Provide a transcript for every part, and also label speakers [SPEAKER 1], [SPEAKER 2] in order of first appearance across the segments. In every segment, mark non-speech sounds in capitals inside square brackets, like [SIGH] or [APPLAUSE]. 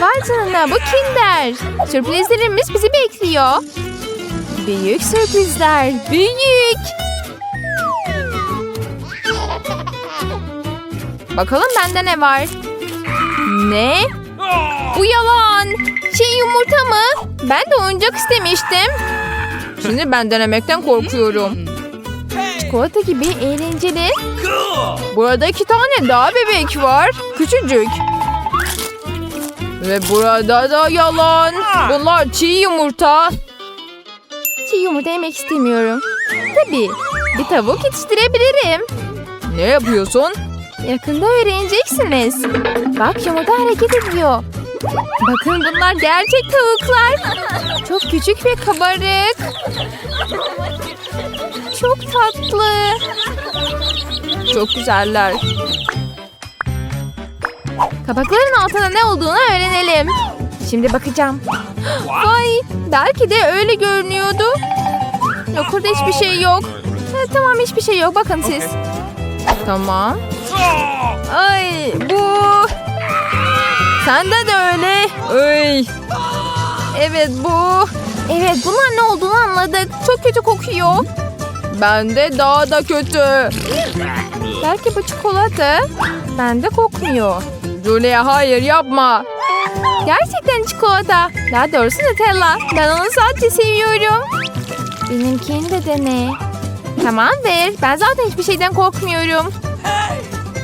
[SPEAKER 1] Vay canına bu Kinder. Sürprizlerimiz bizi bekliyor. Büyük sürprizler. Büyük. Bakalım bende ne var? Ne? Bu yalan. Şey yumurta mı? Ben de oyuncak istemiştim. Şimdi ben denemekten korkuyorum. Çikolata gibi eğlenceli. Burada iki tane daha bebek var. Küçücük. Ve burada da yalan. Bunlar çiğ yumurta. Çiğ yumurta yemek istemiyorum. Tabii. Bir tavuk yetiştirebilirim. Ne yapıyorsun? Yakında öğreneceksiniz. Bak yumurta hareket ediyor. Bakın bunlar gerçek tavuklar. Çok küçük ve kabarık. Çok tatlı. Çok güzeller. Kabakların altında ne olduğunu öğrenelim. Şimdi bakacağım. Vay, belki de öyle görünüyordu. Yok orada hiçbir şey yok. Ha, tamam hiçbir şey yok. Bakın siz. Tamam. Ay bu. Sende de öyle. Ay. Evet bu. Evet bunlar ne olduğunu anladık. Çok kötü kokuyor. Bende daha da kötü. Belki bu çikolata. Bende kokmuyor. Julia hayır yapma. Gerçekten çikolata. Daha doğrusu Nutella. Ben onu sadece seviyorum. Benimkini de dene. Tamam ver. Ben zaten hiçbir şeyden korkmuyorum.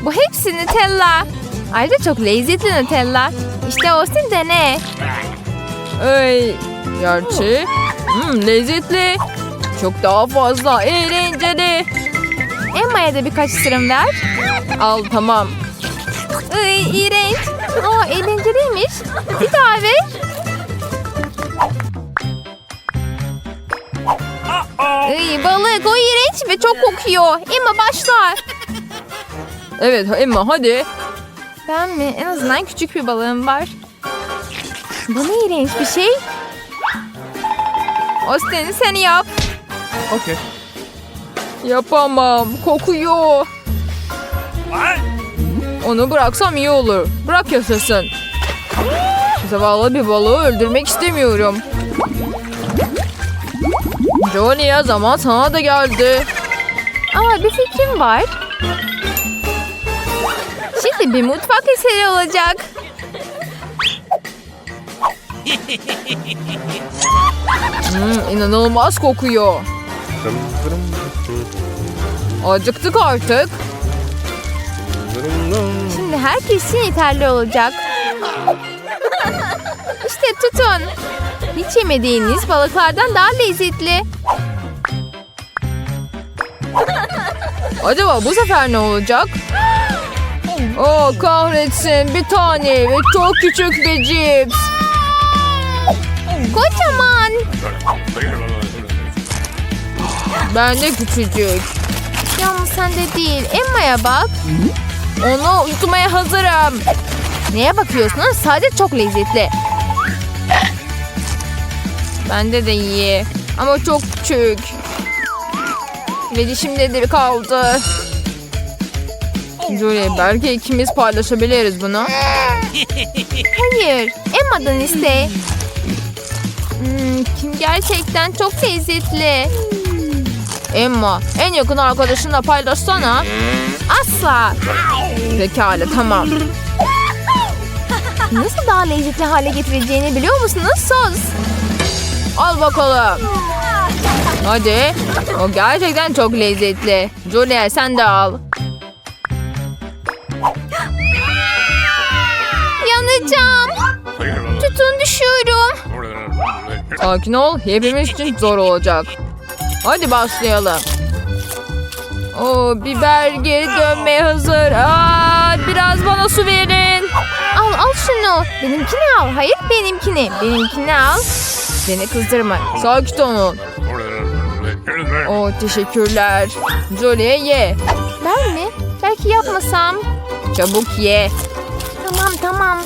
[SPEAKER 1] Bu hepsi Nutella. Ayrıca çok lezzetli Nutella. İşte Austin dene. Ay, gerçi hmm, lezzetli. Çok daha fazla eğlenceli. Emma'ya da birkaç ısırım ver. Al tamam. Ay, iğrenç. Aa, eğlenceliymiş. Bir daha ver. Ay, balık o iğrenç ve çok kokuyor. Emma başla. Evet Emma hadi. Ben mi? En azından küçük bir balığım var. Bu ne iğrenç bir şey. Austin sen yap.
[SPEAKER 2] Okay.
[SPEAKER 1] Yapamam. Kokuyor. Onu bıraksam iyi olur. Bırak yasasın. Zavallı bir balığı öldürmek istemiyorum. Johnny'e zaman sana da geldi. Aa bir fikrim var. Şimdi bir mutfak eseri olacak. Hmm, inanılmaz kokuyor. Acıktık artık. Şimdi herkesin yeterli olacak. İşte tutun. Hiç yemediğiniz balıklardan daha lezzetli. Acaba bu sefer ne olacak? Oh kahretsin bir tane ve çok küçük bir cips. Kocaman. Ben de küçücük. Yalnız sende değil. Emma'ya bak. Onu yutmaya hazırım. Neye bakıyorsunuz? Sadece çok lezzetli. Bende de iyi. Ama çok küçük. Ve dişimde de kaldı. Julie belki ikimiz paylaşabiliriz bunu. Hayır. Emma'dan iste. Hmm, kim gerçekten çok lezzetli. Emma en yakın arkadaşınla paylaşsana. Asla. Pekala tamam. Nasıl daha lezzetli hale getireceğini biliyor musunuz? Sos. Al bakalım. Hadi. O gerçekten çok lezzetli. Julia sen de al. Yanacağım. Tutun düşüyorum. Sakin ol. Hepimiz için zor olacak. Hadi başlayalım. O biber geri dönmeye hazır. Aa, biraz bana su verin. Al al şunu. Benimkini al. Hayır benimkini. Benimkini al. Beni kızdırma. Sakin olun. O teşekkürler. Jolie ye. Ben mi? Belki yapmasam. Çabuk ye. Tamam tamam.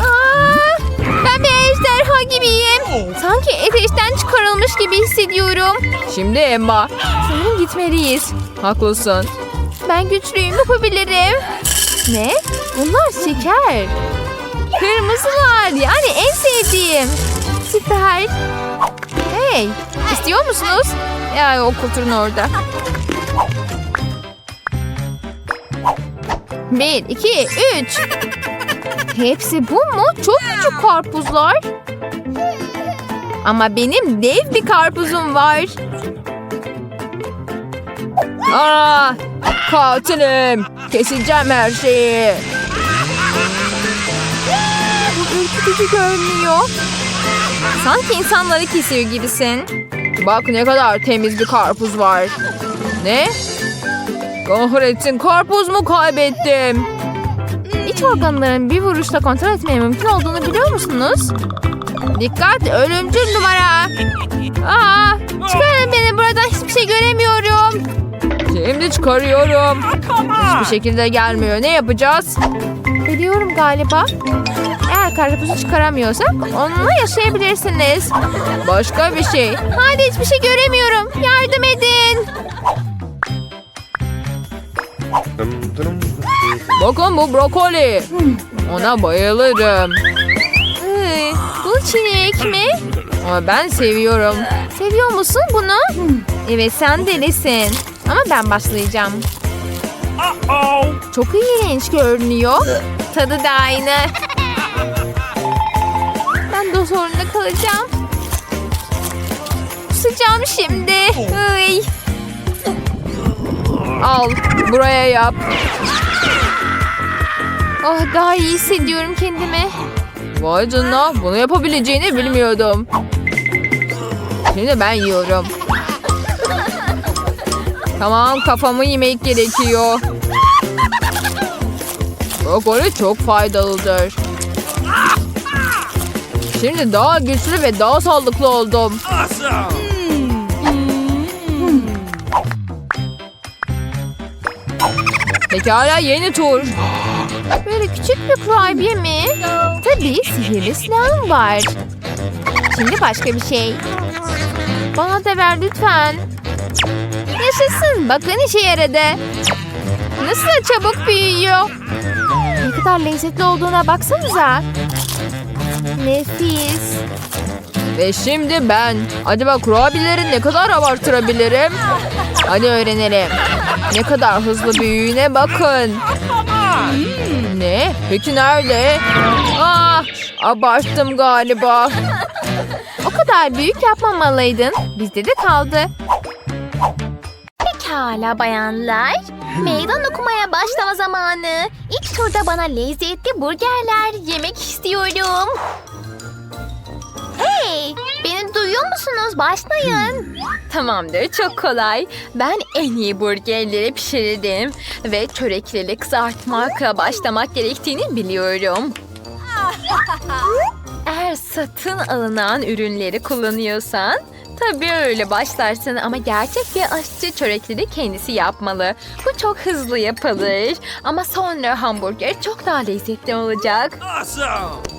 [SPEAKER 1] Aa, ben bir ejderha gibiyim. Sanki ateşten çıkarılmış gibi hissediyorum. Şimdi Emma. Sanırım gitmeliyiz. Haklısın. Ben güçlüyüm yapabilirim. Ne? Bunlar şeker. Kırmızılar yani en sevdiğim. Süper. Hey istiyor musunuz? Ya o oturun orada. Bir, iki, üç. Hepsi bu mu? Çok küçük karpuzlar. Ama benim dev bir karpuzum var. Aa, katilim. Keseceğim her şeyi. Bu ürkütücü görünüyor. Sanki insanları kesiyor gibisin. Bak ne kadar temiz bir karpuz var. Ne? Kahretsin karpuz mu kaybettim? İç organların bir vuruşla kontrol etmeye mümkün olduğunu biliyor musunuz? Dikkat ölümcül numara. Aa, çıkarın beni buradan hiçbir şey göremiyorum. Şimdi çıkarıyorum. Hiçbir şekilde gelmiyor. Ne yapacağız? Biliyorum galiba. Eğer karpuzu çıkaramıyorsak onunla yaşayabilirsiniz. Başka bir şey. Hadi hiçbir şey göremiyorum. Yardım edin. Bakın bu brokoli. Ona bayılırım. Ay, bu çilek mi? Ama ben seviyorum. Seviyor musun bunu? Evet sen delisin. Ama ben başlayacağım. Çok iğrenç görünüyor. Tadı da aynı. Ben de zorunda kalacağım. Kusacağım şimdi. Ay. Al buraya yap. Oh daha iyi hissediyorum kendimi. Vay canına bunu yapabileceğini bilmiyordum. Şimdi ben yiyorum. Tamam kafamı yemek gerekiyor. Brokoli çok faydalıdır. Şimdi daha güçlü ve daha sağlıklı oldum. Pekala yeni tur. Böyle küçük bir kurabiye mi? Tabii sihirli silahım var. Şimdi başka bir şey. Bana da ver lütfen. Yaşasın. Bakın işe yaradı. Nasıl çabuk büyüyor. Ne kadar lezzetli olduğuna baksanıza. Nefis. Ve şimdi ben. Acaba kurabiyeleri ne kadar abartırabilirim? Hadi öğrenelim. Ne kadar hızlı büyüğüne bakın. Hmm, ne? Peki nerede? Ah, abarttım galiba. O kadar büyük yapmamalıydın. Bizde de kaldı.
[SPEAKER 2] Pekala bayanlar. Meydan okumaya başlama zamanı. İlk turda bana lezzetli burgerler yemek istiyorum. Hey, beni duyuyor musunuz? Başlayın.
[SPEAKER 1] Tamamdır, çok kolay. Ben en iyi burgerleri pişirdim ve çörekleri kızartmakla başlamak gerektiğini biliyorum. Eğer satın alınan ürünleri kullanıyorsan tabii öyle başlarsın ama gerçek bir aşçı çörekleri kendisi yapmalı. Bu çok hızlı yapılır ama sonra hamburger çok daha lezzetli olacak.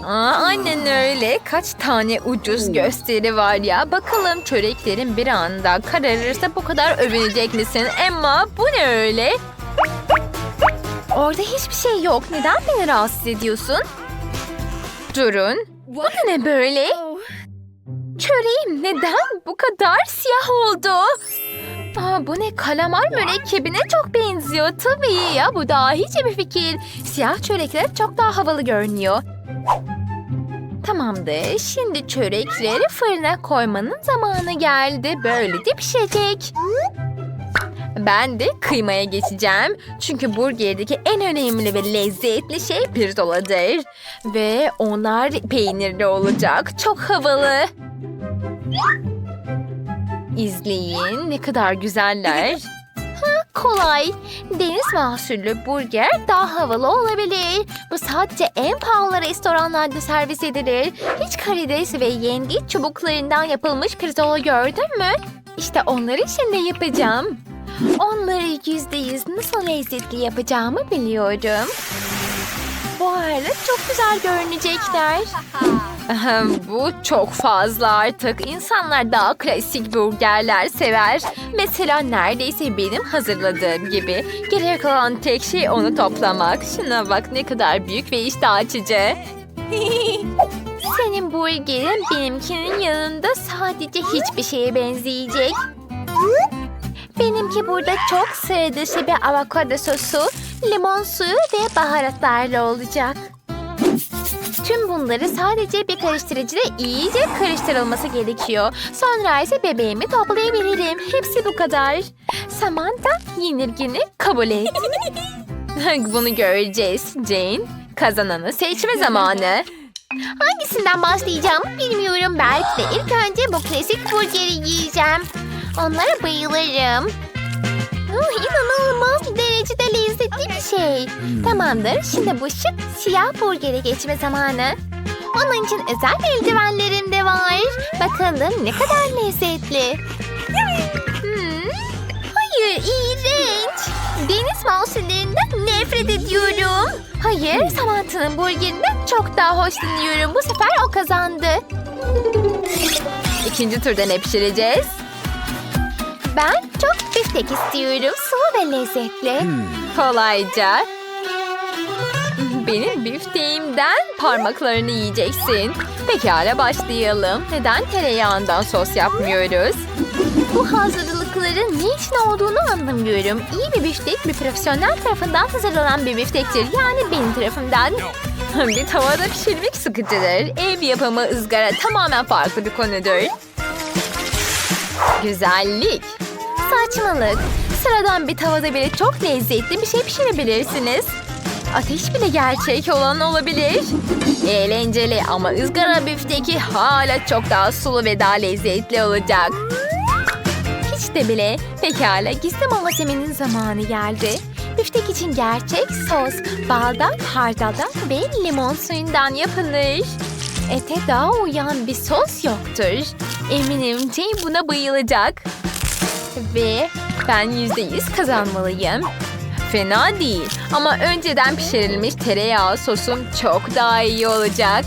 [SPEAKER 1] Aa, aynen öyle. Kaç tane ucuz gösteri var ya. Bakalım çöreklerin bir anda kararırsa bu kadar övünecek misin? Emma bu ne öyle? Orada hiçbir şey yok. Neden beni rahatsız ediyorsun? Durun. Bu ne böyle? Çöreğim neden bu kadar siyah oldu? Aa, bu ne kalamar mürekkebine çok benziyor. Tabii ya bu daha hiç bir fikir. Siyah çörekler çok daha havalı görünüyor. Tamamdır. Şimdi çörekleri fırına koymanın zamanı geldi. Böyle de pişecek. Ben de kıymaya geçeceğim. Çünkü burgerdeki en önemli ve lezzetli şey pirzoladır. Ve onlar peynirli olacak. Çok havalı. İzleyin ne kadar güzeller.
[SPEAKER 2] Kolay. Deniz mahsullü burger daha havalı olabilir. Bu sadece en pahalı restoranlarda servis edilir. Hiç karides ve yengeç çubuklarından yapılmış pirzola gördün mü? İşte onları şimdi yapacağım. Onları yüzde yüz nasıl lezzetli yapacağımı biliyorum. Bu arada çok güzel görünecekler. [LAUGHS]
[SPEAKER 1] Bu çok fazla artık. İnsanlar daha klasik burgerler sever. Mesela neredeyse benim hazırladığım gibi. Geriye kalan tek şey onu toplamak. Şuna bak ne kadar büyük ve iştah açıcı. [LAUGHS]
[SPEAKER 2] Senin burgerin benimkinin yanında sadece hiçbir şeye benzeyecek. Benimki burada çok sıra bir avokado sosu, limon suyu ve baharatlarla olacak. Tüm bunları sadece bir karıştırıcıda iyice karıştırılması gerekiyor. Sonra ise bebeğimi toplayabilirim. Hepsi bu kadar. Samantha yenilgini kabul et. [LAUGHS] Bunu göreceğiz Jane. Kazananı seçme zamanı. Hangisinden başlayacağım bilmiyorum. Belki de ilk önce bu klasik burgeri yiyeceğim. Onlara bayılırım. Oh, inanılmaz derecede lezzetli bir şey. Tamamdır. Şimdi bu şık siyah burgere geçme zamanı. Onun için özel eldivenlerim de var. Bakalım ne kadar lezzetli. Hmm. Hayır, iğrenç. Deniz mahsullerinden nefret ediyorum. Hayır, Samantha'nın burgerinden çok daha hoşlanıyorum. Bu sefer o kazandı.
[SPEAKER 1] İkinci turda ne pişireceğiz?
[SPEAKER 2] Ben çok biftek istiyorum. Sulu ve lezzetli.
[SPEAKER 1] Kolayca. Benim büfteğimden parmaklarını yiyeceksin. Pekala başlayalım. Neden tereyağından sos yapmıyoruz?
[SPEAKER 2] Bu hazırlıkların ne için olduğunu anlamıyorum. İyi bir biftek bir profesyonel tarafından hazırlanan bir biftektir. Yani benim tarafımdan. [LAUGHS]
[SPEAKER 1] bir tavada pişirmek sıkıcıdır. Ev yapımı ızgara tamamen farklı bir konudur. Güzellik.
[SPEAKER 2] Saçmalık. Sıradan bir tavada bile çok lezzetli bir şey pişirebilirsiniz.
[SPEAKER 1] Ateş bile gerçek olan olabilir. Eğlenceli ama ızgara büfteki hala çok daha sulu ve daha lezzetli olacak.
[SPEAKER 2] Hiç de bile. Pekala gizli malzemenin zamanı geldi. Biftek için gerçek sos baldan, hardaldan ve limon suyundan yapılır. Ete daha uyan bir sos yoktur.
[SPEAKER 1] Eminim Jane buna bayılacak. Ve ben yüzde yüz kazanmalıyım. Fena değil ama önceden pişirilmiş tereyağı sosum çok daha iyi olacak.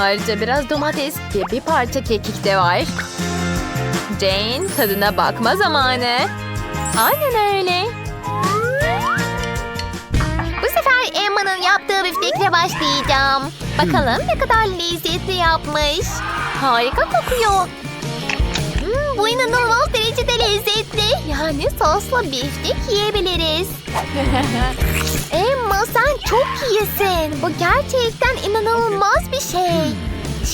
[SPEAKER 1] Ayrıca biraz domates ve bir parça kekik de var. Jane tadına bakma zamanı. Aynen öyle.
[SPEAKER 2] Bu sefer Emma'nın yaptığı biftekle başlayacağım. Bakalım ne kadar lezzetli yapmış. Harika kokuyor. Bu inanılmaz derecede lezzetli. Yani sosla biftek yiyebiliriz. [LAUGHS] Emma sen çok iyisin. Bu gerçekten inanılmaz bir şey.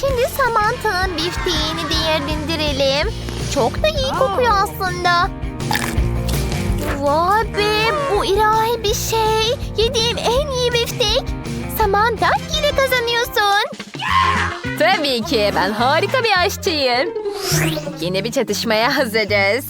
[SPEAKER 2] Şimdi Samantha'nın bifteğini değerlendirelim. Çok da iyi kokuyor aslında. Vay be bu ilahi bir şey. Yediğim en iyi biftek. Samantha yine kazanıyorsun.
[SPEAKER 1] Tabii ki ben harika bir aşçıyım. Yeni bir çatışmaya hazırız.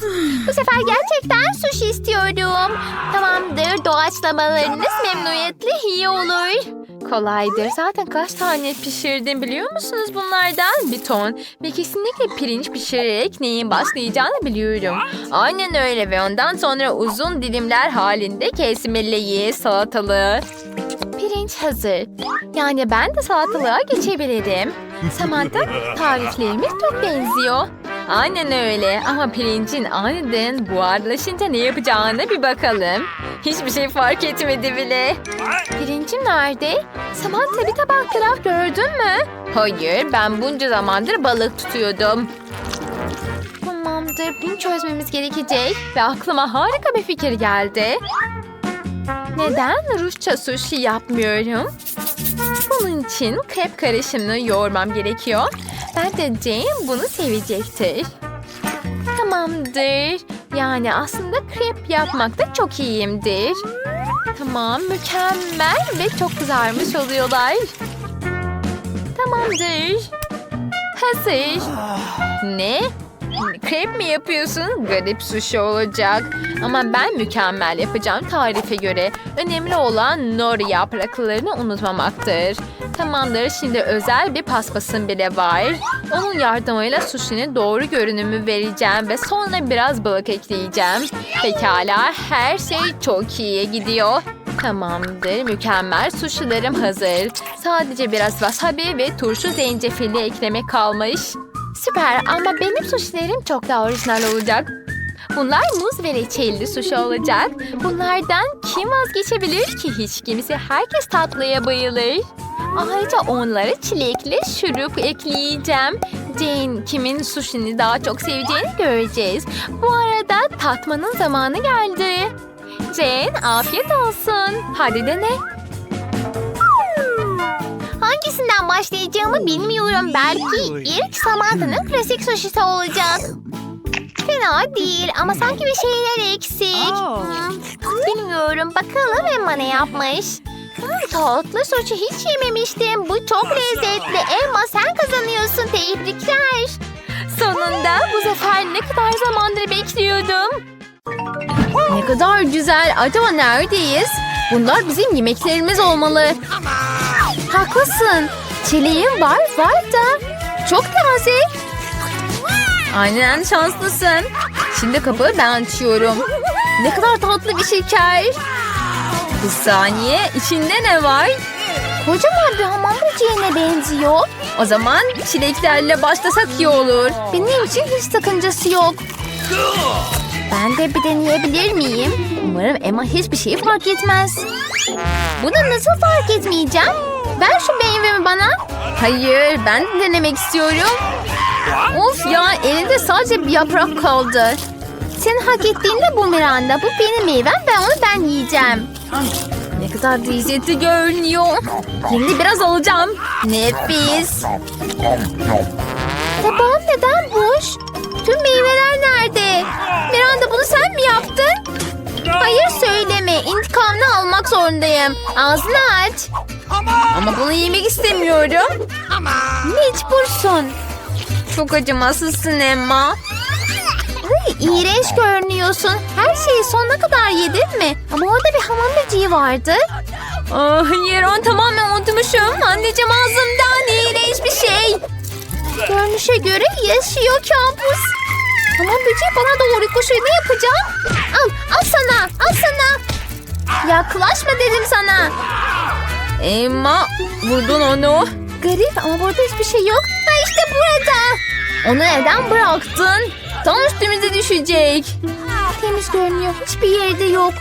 [SPEAKER 2] Bu sefer gerçekten sushi istiyorum. Tamamdır doğaçlamalarınız memnuniyetle iyi olur.
[SPEAKER 1] Kolaydır. Zaten kaç tane pişirdim biliyor musunuz bunlardan? Bir ton. Ve kesinlikle pirinç pişirerek neyin başlayacağını biliyorum. Aynen öyle ve ondan sonra uzun dilimler halinde kesmeliyi, salatalığı. Pirinç hazır. Yani ben de salatalığa geçebilirim. [LAUGHS] Samantha tariflerimiz çok benziyor. Aynen öyle ama pirincin aniden buharlaşınca ne yapacağını bir bakalım. Hiçbir şey fark etmedi bile. Pirincim nerede? Samantha bir tabak pilav gördün mü? Hayır ben bunca zamandır balık tutuyordum. Tamamdır bunu çözmemiz gerekecek ve aklıma harika bir fikir geldi. Neden Rusça sushi yapmıyorum? Bunun için krep karışımını yoğurmam gerekiyor. Ben de Jane bunu sevecektir. Tamamdır. Yani aslında krep yapmakta çok iyiyimdir. Tamam, mükemmel ve çok kızarmış oluyorlar. Tamamdır. Hazır. Ne? Krep mi yapıyorsun? Garip sushi olacak. Ama ben mükemmel yapacağım tarife göre. Önemli olan nori yapraklarını unutmamaktır. Tamamdır şimdi özel bir paspasım bile var. Onun yardımıyla sushi'nin doğru görünümü vereceğim ve sonra biraz balık ekleyeceğim. Pekala her şey çok iyi gidiyor. Tamamdır mükemmel sushi'lerim hazır. Sadece biraz wasabi ve turşu zencefili eklemek kalmış. Süper ama benim sushilerim çok daha orijinal olacak. Bunlar muz ve reçelli sushi olacak. Bunlardan kim vazgeçebilir ki hiç kimse? Herkes tatlıya bayılır.
[SPEAKER 2] Ayrıca onlara çilekli şurup ekleyeceğim. Jane kimin sushi'ni daha çok seveceğini göreceğiz. Bu arada tatmanın zamanı geldi. Jane afiyet olsun. Hadi dene. Hangisinden başlayacağımı bilmiyorum. Belki ilk Samantha'nın klasik sushisi olacak. Fena değil ama sanki bir şeyler eksik. Hmm, bilmiyorum. Bakalım Emma ne yapmış. Hmm, tatlı sushi hiç yememiştim. Bu çok lezzetli. Emma sen kazanıyorsun. Tebrikler. Sonunda bu sefer ne kadar zamandır bekliyordum.
[SPEAKER 1] Ne kadar güzel. Acaba neredeyiz? Bunlar bizim yemeklerimiz olmalı. Haklısın. Çileğim var var da. Çok taze. Aynen şanslısın. Şimdi kapıyı ben açıyorum. Ne kadar tatlı bir şeker. Bir saniye içinde ne var?
[SPEAKER 2] Kocaman bir hamam böceğine benziyor.
[SPEAKER 1] O zaman çileklerle başlasak iyi olur.
[SPEAKER 2] Benim için hiç sakıncası yok. Ben de bir deneyebilir miyim? Umarım Emma hiçbir şeyi fark etmez. Bunu nasıl fark etmeyeceğim? Ver şu meyvemi bana.
[SPEAKER 1] Hayır ben de denemek istiyorum. Of ya elinde sadece bir yaprak kaldı.
[SPEAKER 2] Senin hak ettiğin de bu Miranda. Bu benim meyvem ve onu ben yiyeceğim.
[SPEAKER 1] Ne kadar lezzetli görünüyor. Şimdi biraz alacağım. Nefis.
[SPEAKER 2] Tabağım neden boş? Tüm meyveler nerede? Miranda bunu sen mi yaptın? Hayır söyleme. İntikamını almak zorundayım. Ağzını aç.
[SPEAKER 1] Ama bunu yemek istemiyorum.
[SPEAKER 2] Mecbursun.
[SPEAKER 1] Çok acımasızsın Emma.
[SPEAKER 2] Ay, iğrenç görünüyorsun. Her şeyi sonuna kadar yedin mi? Ama orada bir hamam böceği vardı.
[SPEAKER 1] Hayır onu tamamen unutmuşum. Anneciğim ağzımdan iğrenç bir şey.
[SPEAKER 2] Görünüşe göre yaşıyor kampus. Hamam böceği bana doğru koşuyor. Ne yapacağım? Al, al sana, al sana. Yaklaşma dedim sana.
[SPEAKER 1] Emma vurdun onu.
[SPEAKER 2] Garip ama burada hiçbir şey yok. Ha işte burada.
[SPEAKER 1] Onu neden bıraktın? Tam üstümüze düşecek.
[SPEAKER 2] Temiz görünüyor. Hiçbir yerde yok.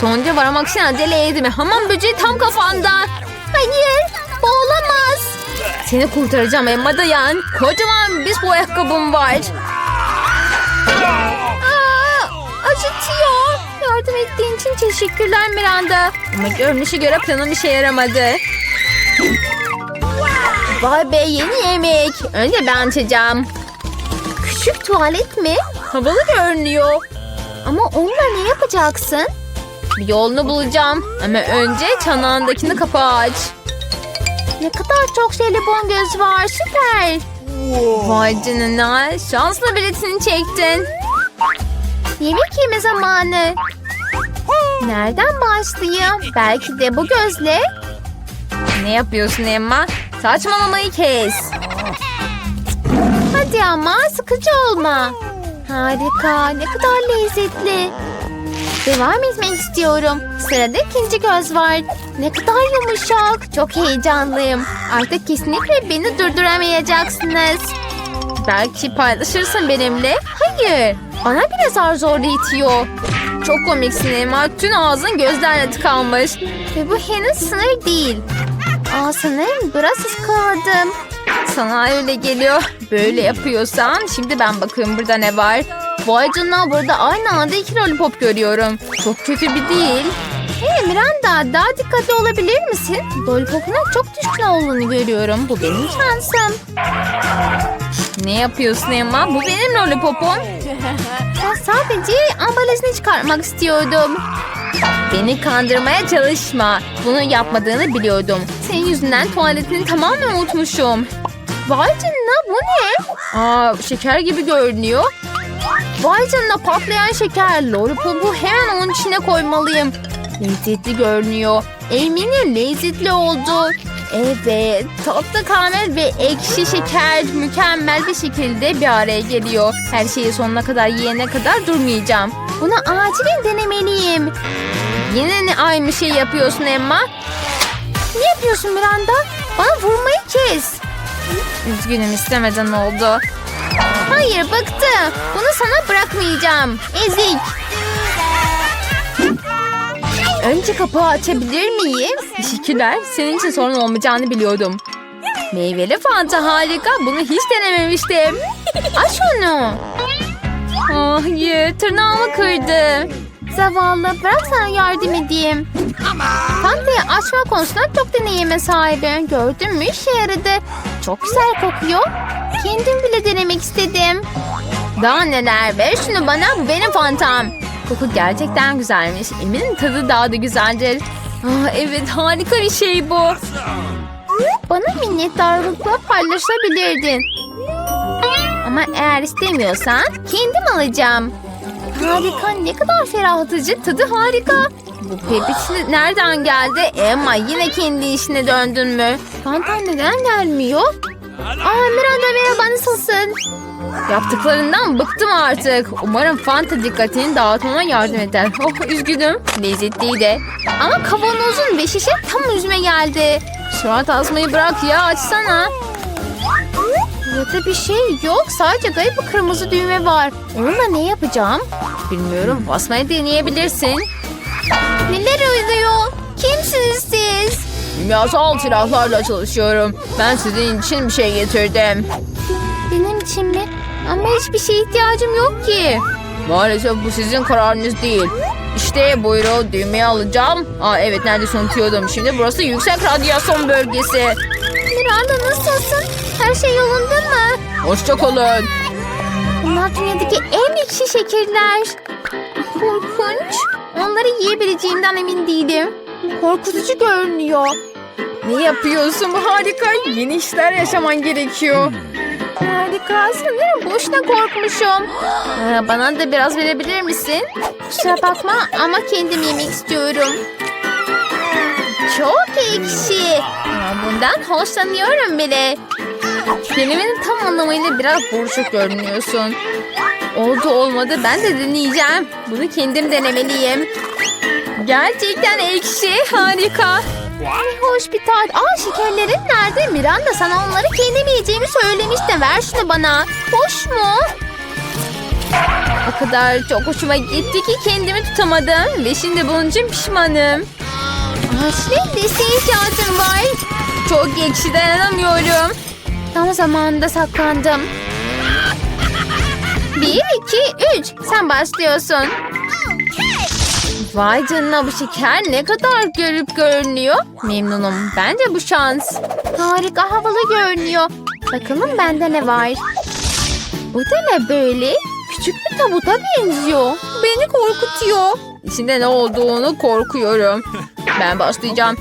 [SPEAKER 1] Sonuca varamak için acele etme. Hamam böceği tam kafanda.
[SPEAKER 2] Hayır, bu olamaz.
[SPEAKER 1] Seni kurtaracağım Emma dayan. Kocaman bir bu ayakkabım var.
[SPEAKER 2] Aa, acıtıyor. Yardım ettiğin için teşekkürler Miranda.
[SPEAKER 1] Ama görünüşe göre planım işe yaramadı. Vay be yeni yemek. Önce ben açacağım.
[SPEAKER 2] Küçük tuvalet mi?
[SPEAKER 1] Havalı görünüyor.
[SPEAKER 2] Ama onunla ne yapacaksın?
[SPEAKER 1] Bir yolunu bulacağım. Ama önce çanağındakini kapağı aç.
[SPEAKER 2] Ne kadar çok jelibon göz var. Süper.
[SPEAKER 1] Vay canına. Şanslı biletini çektin.
[SPEAKER 2] Yemek yeme zamanı. Nereden başlayayım? Belki de bu gözle.
[SPEAKER 1] Ne yapıyorsun Emma? Saçmalamayı kes.
[SPEAKER 2] Hadi ama sıkıcı olma. Harika. Ne kadar lezzetli. Devam etmek istiyorum. Sırada ikinci göz var. Ne kadar yumuşak. Çok heyecanlıyım. Artık kesinlikle beni durduramayacaksınız.
[SPEAKER 1] Belki paylaşırsın benimle. Hayır. Bana bile zar zor itiyor. Çok komiksin Emma. Tüm ağzın gözlerle tıkanmış.
[SPEAKER 2] Ve bu henüz sınır değil. Aa sanırım biraz ıskaladım.
[SPEAKER 1] Sana öyle geliyor. Böyle yapıyorsan şimdi ben bakıyorum burada ne var. Vay canına burada aynı anda iki lollipop görüyorum. Çok kötü bir değil.
[SPEAKER 2] Hey Miranda daha dikkatli olabilir misin? Lollipopuna çok düşkün olduğunu görüyorum. Bu benim şansım.
[SPEAKER 1] Ne yapıyorsun Emma? Bu benim lollipopum.
[SPEAKER 2] Ben sadece ambalajını çıkartmak istiyordum.
[SPEAKER 1] Beni kandırmaya çalışma. Bunu yapmadığını biliyordum. Senin yüzünden tuvaletini tamamen unutmuşum.
[SPEAKER 2] Vay canına bu ne?
[SPEAKER 1] Aa, şeker gibi görünüyor. Vay patlayan şeker. Lollipopu hemen onun içine koymalıyım. Lezzetli görünüyor. Eminim lezzetli oldu. Evet, tatlı karamel ve ekşi şeker mükemmel bir şekilde bir araya geliyor. Her şeyi sonuna kadar yiyene kadar durmayacağım.
[SPEAKER 2] Bunu acilen denemeliyim.
[SPEAKER 1] Yine ne aynı şey yapıyorsun Emma?
[SPEAKER 2] Ne yapıyorsun Miranda? Bana vurmayı kes.
[SPEAKER 1] Üzgünüm istemeden oldu.
[SPEAKER 2] Hayır bıktım. Bunu sana bırakmayacağım. Ezik.
[SPEAKER 1] Önce kapağı açabilir miyim? Teşekkürler. Senin için sorun olmayacağını biliyordum. Meyveli fanta harika. Bunu hiç denememiştim. Aç onu. Ah hayır tırnağımı kırdı. Zavallı bırak sana yardım edeyim. Fanta'yı açma konusunda çok deneyime sahibim. Gördün mü işe yaradı. Çok güzel kokuyor. Kendim bile denemek istedim. Daha neler ver şunu bana bu benim fantam. Koku gerçekten güzelmiş. Eminim tadı daha da güzeldir. Ah, evet harika bir şey bu. Bana minnettarlıkla paylaşabilirdin. Ama eğer istemiyorsan kendim alacağım. Harika ne kadar ferahlatıcı tadı harika. Bu pepişi nereden geldi? Emma yine kendi işine döndün mü? Fantan neden gelmiyor? Aa Miranda merhaba nasılsın? Yaptıklarından bıktım artık. Umarım Fanta dikkatini dağıtmama yardım eder. Oh üzgünüm. Lezzetliydi. Ama kavanozun beş şişe tam yüzüme geldi. Surat asmayı bırak ya açsana. Burada bir şey yok. Sadece garip bir kırmızı düğme var. Onunla ne yapacağım? Bilmiyorum. Basmayı deneyebilirsin. Neler oluyor? Kimsiniz siz? Kimyasal silahlarla çalışıyorum. Ben sizin için bir şey getirdim. Benim için mi? Ama hiçbir şeye ihtiyacım yok ki. Maalesef bu sizin kararınız değil. İşte buyurun düğmeyi alacağım. Aa evet neredeyse unutuyordum. Şimdi burası yüksek radyasyon bölgesi. Miranda nasılsın? Her şey yolunda mı? Hoşçakalın. Bunlar dünyadaki en ekşi şekerler. Korkunç. Onları yiyebileceğimden emin değilim. Korkutucu görünüyor. Ne yapıyorsun? Harika. Yeni işler yaşaman gerekiyor. Harika. Sanırım boşuna korkmuşum. Bana da biraz verebilir misin? Kusura bakma ama kendim yemek istiyorum. Çok ekşi. Bundan hoşlanıyorum bile. Kelimenin tam anlamıyla biraz buruşuk görünüyorsun. Oldu olmadı ben de deneyeceğim. Bunu kendim denemeliyim. Gerçekten ekşi harika. Ne hoş bir tat. Aa şekerlerin nerede? Miranda sana onları kendim yiyeceğimi söylemişti. Ver şunu bana. Hoş mu? O kadar çok hoşuma gitti ki kendimi tutamadım. Ve şimdi bunun için pişmanım. Ashley desteğe ihtiyacım var. Çok ekşi dayanamıyorum. Tam zamanında saklandım. Bir, iki, üç. Sen başlıyorsun. Vay canına bu şeker ne kadar görüp görünüyor. Memnunum. Bence bu şans. Harika havalı görünüyor. Bakalım bende ne var. Bu da ne böyle? Küçük bir tabuta benziyor. Beni korkutuyor. İçinde ne olduğunu korkuyorum. Ben başlayacağım.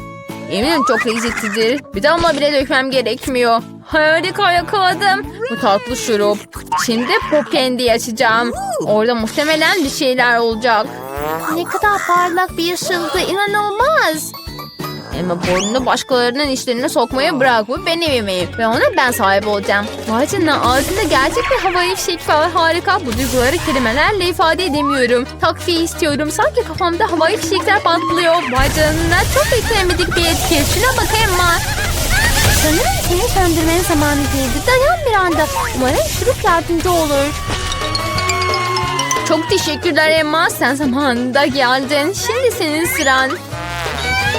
[SPEAKER 1] Eminim çok lezzetlidir. Bir damla bile dökmem gerekmiyor. Harika yakaladım. Bu tatlı şurup. Şimdi pop candy açacağım. Orada muhtemelen bir şeyler olacak. Ne kadar parlak bir ışıltı. inanılmaz. Ama burnunu başkalarının işlerine sokmaya bırak. Bu benim yemeğim. Ve ona ben sahip olacağım. Vay canına ağzında gerçek bir havai fişek var. Harika. Bu duyguları kelimelerle ifade edemiyorum. Takviye istiyorum. Sanki kafamda havai fişekler patlıyor. Vay canına çok beklemedik bir etki. Şuna bak Emma. Sanırım seni söndürmenin zamanı değildi. Dayan bir anda. Umarım şurup yardımcı olur. Çok teşekkürler Emma. Sen zamanında geldin. Şimdi senin sıran.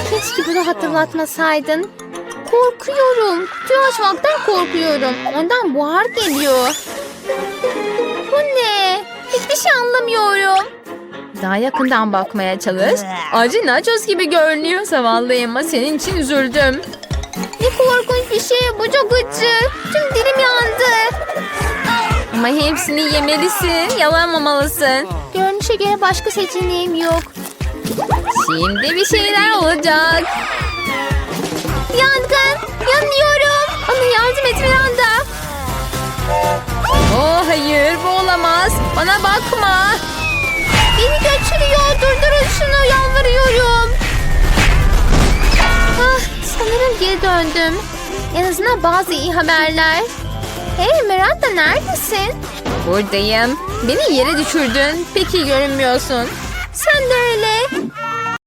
[SPEAKER 1] Keşke bunu hatırlatmasaydın. Korkuyorum. Kutuyu açmaktan korkuyorum. Ondan buhar geliyor. Bu ne? Hiçbir şey anlamıyorum. Daha yakından bakmaya çalış. Acı nachos gibi görünüyor zavallı Emma. Senin için üzüldüm. Ne korkunç bir şey. Bu çok acı. Tüm dilim yandı. Ama hepsini yemelisin. Yalanmamalısın. Görünüşe göre başka seçeneğim yok. Şimdi bir şeyler olacak. Yangın! Yanıyorum! Bana yardım et Miranda. Oh hayır bu olamaz. Bana bakma. Beni götürüyor. Durdurun şunu yalvarıyorum. Ah, sanırım geri döndüm. En azından bazı iyi haberler. Hey Miranda neredesin? Buradayım. Beni yere düşürdün. Peki görünmüyorsun. Sen de öyle.